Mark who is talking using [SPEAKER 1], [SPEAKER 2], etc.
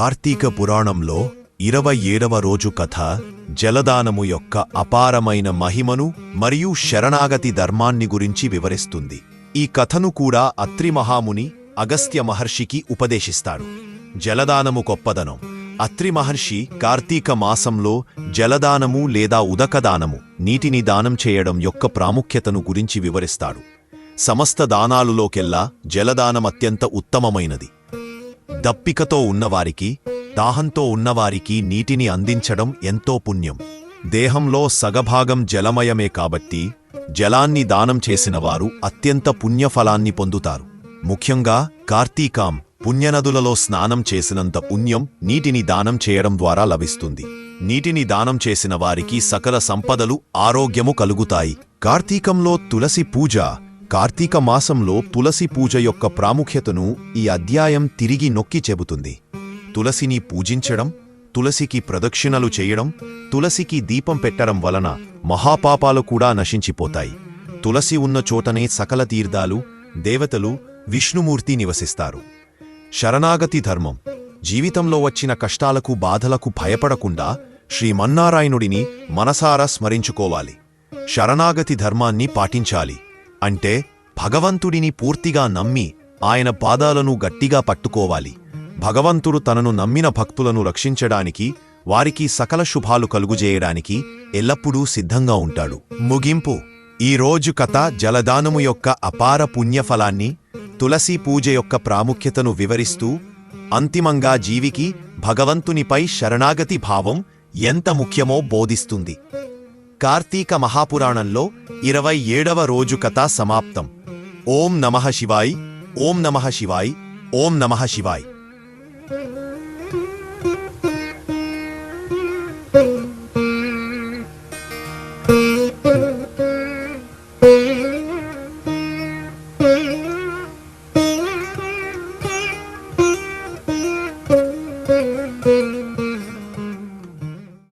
[SPEAKER 1] కార్తీక పురాణంలో ఇరవై ఏడవ రోజు కథ జలదానము యొక్క అపారమైన మహిమను మరియు శరణాగతి ధర్మాన్ని గురించి వివరిస్తుంది. ఈ కథను కూడా అత్రి మహాముని అగస్త్య మహర్షికి ఉపదేశిస్తాడు. జలదానము గొప్పదనం. అత్రి మహర్షి కార్తీక మాసంలో జలదానము లేదా ఉదకదానము నీటిని దానం చేయడం యొక్క ప్రాముఖ్యతను గురించి వివరిస్తాడు. సమస్త దానాలులోకెల్లా జలదానం అత్యంత ఉత్తమమైనది. దప్పికతో ఉన్నవారికి దాహంతో ఉన్నవారికి నీటిని అందించడం ఎంతో పుణ్యం. దేహంలో సగభాగం జలమయమే కాబట్టి జలాన్ని దానం చేసినవారు అత్యంత పుణ్యఫలాన్ని పొందుతారు. ముఖ్యంగా కార్తీకాం పుణ్యనదులలో స్నానం చేసినంత పుణ్యం నీటిని దానం చేయడం ద్వారా లభిస్తుంది. నీటిని దానం చేసిన వారికి సకల సంపదలు ఆరోగ్యము కలుగుతాయి. కార్తీకంలో తులసి పూజ కార్తీక మాసంలో తులసి పూజ యొక్క ప్రాముఖ్యతను ఈ అధ్యాయం తిరిగి నొక్కి చెబుతుంది. తులసిని పూజించడం తులసికి ప్రదక్షిణలు చేయడం తులసికి దీపం పెట్టడం వలన మహాపాపాలు కూడా నశించిపోతాయి. తులసి ఉన్న చోటనే సకల తీర్థాలు దేవతలు విష్ణుమూర్తి నివసిస్తారు. శరణాగతి ధర్మం. జీవితంలో వచ్చిన కష్టాలకు బాధలకు భయపడకుండా శ్రీమన్నారాయణుడిని మనసారా స్మరించుకోవాలి. శరణాగతి ధర్మాన్ని పాటించాలి. అంటే భగవంతుడిని పూర్తిగా నమ్మి ఆయన పాదాలను గట్టిగా పట్టుకోవాలి. భగవంతుడు తనను నమ్మిన భక్తులను రక్షించడానికి వారికి సకల శుభాలు కలుగుజేయడానికి ఎల్లప్పుడూ సిద్ధంగా ఉంటాడు. ముగింపు. ఈ రోజు కథ జలదానము యొక్క అపార పుణ్యఫలాన్ని తులసి పూజ యొక్క ప్రాముఖ్యతను వివరిస్తూ అంతిమంగా జీవికి భగవంతునిపై శరణాగతి భావం ఎంత ముఖ్యమో బోధిస్తుంది. కార్తీక మహాపురాణంలో ఇరవై ఏడవ రోజు కథ సమాప్తం. ఓం నమ శివాయ్ ఓం నమ శివాయ్ ఓం నమ శివాయ్.